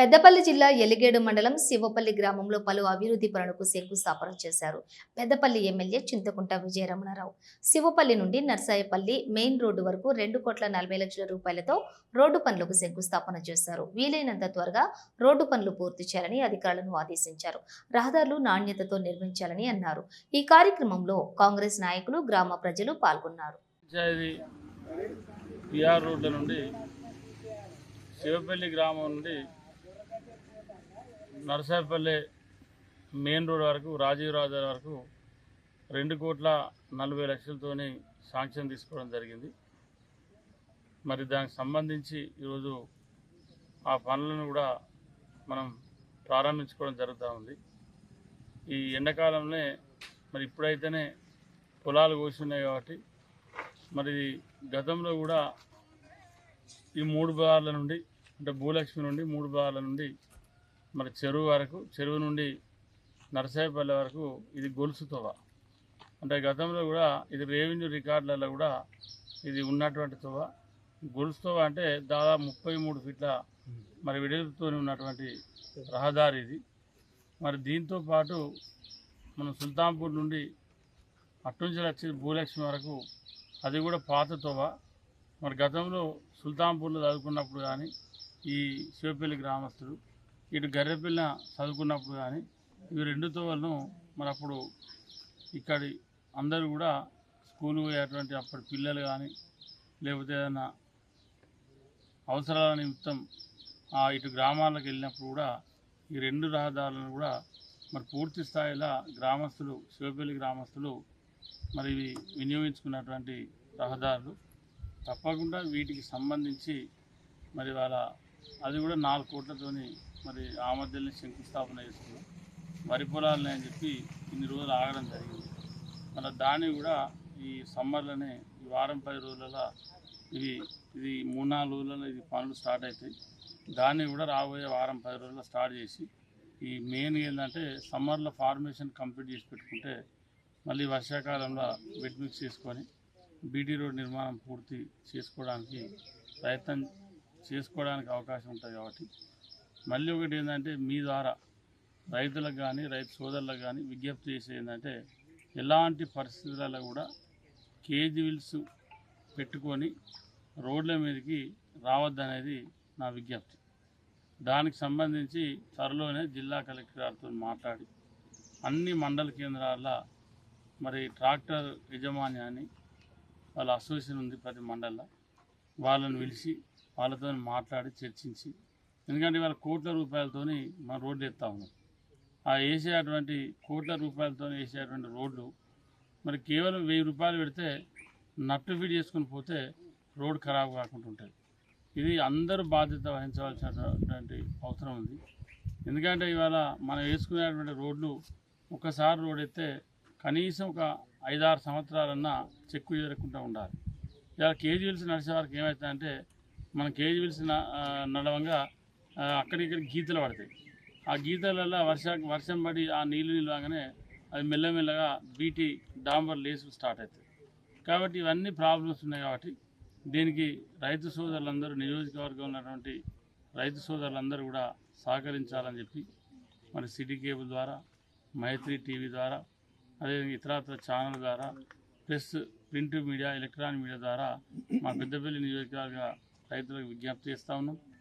పెద్దపల్లి జిల్లా ఎలిగేడు మండలం శివపల్లి గ్రామంలో పలు అభివృద్ధి పనులకు శంకుస్థాపన చేశారు. పెద్దపల్లి ఎమ్మెల్యే చింతకుంట విజయరమణారావు. శివపల్లి నుండి నర్సాయపల్లి మెయిన్ రోడ్డు వరకు రెండు కోట్ల నలభై లక్షల రూపాయలతో రోడ్డు పనులకు శంకుస్థాపన చేశారు. వీలైనంత త్వరగా రోడ్డు పనులు పూర్తి చేయాలని అధికారులను ఆదేశించారు. రహదారులు నాణ్యతతో నిర్మించాలని అన్నారు. ఈ కార్యక్రమంలో కాంగ్రెస్ నాయకులు గ్రామ ప్రజలు పాల్గొన్నారు. పిఆర్ రోడ్ల నుండి శివపల్లి గ్రామం నుండి నరసాపల్లి మెయిన్ రోడ్ వరకు రాజీవ్ రాజా వరకు రెండు కోట్ల నలభై లక్షలతోని శాంక్షన్ తీసుకోవడం జరిగింది. మరి దానికి సంబంధించి ఈరోజు ఆ పనులను కూడా మనం ప్రారంభించుకోవడం జరుగుతూ ఉంది. ఈ ఎండాకాలంలో మరి ఇప్పుడైతేనే పొలాలు కోసి ఉన్నాయి కాబట్టి మరి గతంలో కూడా ఈ మూడు భాగాల నుండి అంటే భూలక్ష్మి నుండి మూడు భాగాల నుండి మరి చెరువు వరకు చెరువు నుండి నరసాయపల్లి వరకు ఇది గొలుసు తొవ. అంటే గతంలో కూడా ఇది రెవెన్యూ రికార్డులలో కూడా ఇది ఉన్నటువంటి తోవ. గొలుసు తోవ అంటే దాదాపు ముప్పై మూడు ఫీట్ల మరి విడుదలతో ఉన్నటువంటి రహదారి ఇది. మరి దీంతో పాటు మనం సుల్తాన్పూర్ నుండి అట్నుంచి వచ్చి భూలక్ష్మి వరకు అది కూడా పాత తోవ. మరి గతంలో సుల్తాన్పూర్లో చదువుకున్నప్పుడు కానీ ఈ శివపల్లి గ్రామస్తులు ఇటు గర్రెపిల్ల చదువుకున్నప్పుడు కానీ ఇవి రెండు తోవలను మరి అప్పుడు ఇక్కడి అందరూ కూడా స్కూల్ పోయేటువంటి అప్పటి పిల్లలు కానీ లేకపోతే ఏదైనా అవసరాల నిమిత్తం ఆ ఇటు గ్రామాలకు వెళ్ళినప్పుడు కూడా ఈ రెండు రహదారులను కూడా మరి పూర్తి స్థాయిలో గ్రామస్తులు శివపల్లి గ్రామస్తులు మరి ఇవి వినియోగించుకున్నటువంటి రహదారులు. తప్పకుండా వీటికి సంబంధించి మరి వాళ్ళ అది కూడా నాలుగు కోట్లతోని మరి ఆ మధ్యలోనే శంకుస్థాపన చేసుకున్నాం. వరి పొలాలని అని చెప్పి ఇన్ని రోజులు ఆగడం జరిగింది. మరి దాన్ని కూడా ఈ సమ్మర్లోనే ఈ వారం పది రోజులలో ఇవి ఇది మూడు నాలుగు రోజులలో ఇది పనులు స్టార్ట్ అవుతాయి. దాన్ని కూడా రాబోయే వారం పది రోజుల్లో స్టార్ట్ చేసి ఈ మెయిన్ ఏంటంటే సమ్మర్లో ఫార్మేషన్ కంప్లీట్ చేసి పెట్టుకుంటే మళ్ళీ వర్షాకాలంలో బెడ్ మిక్స్ చేసుకొని బీటీ రోడ్ నిర్మాణం పూర్తి చేసుకోవడానికి ప్రయత్నం చేసుకోవడానికి అవకాశం ఉంటుంది కాబట్టి మళ్ళీ ఒకటి ఏంటంటే మీ ద్వారా రైతులకు కానీ రైతు సోదరులకు కానీ విజ్ఞప్తి చేసేది ఏంటంటే ఎలాంటి పరిస్థితులలో కూడా కేజీ విల్స్ పెట్టుకొని రోడ్ల మీదకి రావద్దనేది నా విజ్ఞప్తి. దానికి సంబంధించి త్వరలోనే జిల్లా కలెక్టర్ గారితో మాట్లాడి అన్ని మండల కేంద్రాల మరి ట్రాక్టర్ యజమాన్యాన్ని వాళ్ళ అసోసియేషన్ ఉంది ప్రతి మండలంలో వాళ్ళని పిలిచి వాళ్ళతో మాట్లాడి చర్చించి ఎందుకంటే ఇవాళ కోట్ల రూపాయలతోని మనం రోడ్లు ఎత్తా ఉన్నాం. ఆ వేసేటువంటి కోట్ల రూపాయలతో వేసేటువంటి రోడ్లు మరి కేవలం వెయ్యి రూపాయలు పెడితే నట్టు ఫీడ్ చేసుకుని పోతే రోడ్ ఖరాబ్ కాకుండా ఉంటుంది ఇది అందరూ బాధ్యత వహించవలసినటువంటి అవసరం ఉంది. ఎందుకంటే ఇవాళ మనం వేసుకునేటువంటి రోడ్లు ఒకసారి రోడ్ ఎత్తే కనీసం ఒక ఐదారు సంవత్సరాలన్నా చెక్కు చేరకుండా ఉండాలి. ఇలా కేజీ విల్స్ నడిచే వారికి ఏమవుతుందంటే మన కేజీ విల్స్ నడవంగా అక్కడిక్కడ గీతలు పడతాయి. ఆ గీతలలో వర్ష వర్షం పడి ఆ నీళ్ళు నిలవగానే అది మెల్లమెల్లగా బీటీ డాంబర్ లేసు స్టార్ట్ అవుతాయి. కాబట్టి ఇవన్నీ ప్రాబ్లమ్స్ ఉన్నాయి కాబట్టి దీనికి రైతు సోదరులందరూ నియోజకవర్గం ఉన్నటువంటి రైతు సోదరులందరూ కూడా సహకరించాలని చెప్పి మరి సిటీ కేబుల్ ద్వారా మైత్రి టీవీ ద్వారా అదేవిధంగా ఇతరత్ర ఛానల్ ద్వారా plus print media electronic media ద్వారా మా పెద్దపల్లి నియోజకవర్గ రైతులకు విజ్ఞప్తి చేస్తూ ఉన్నాం.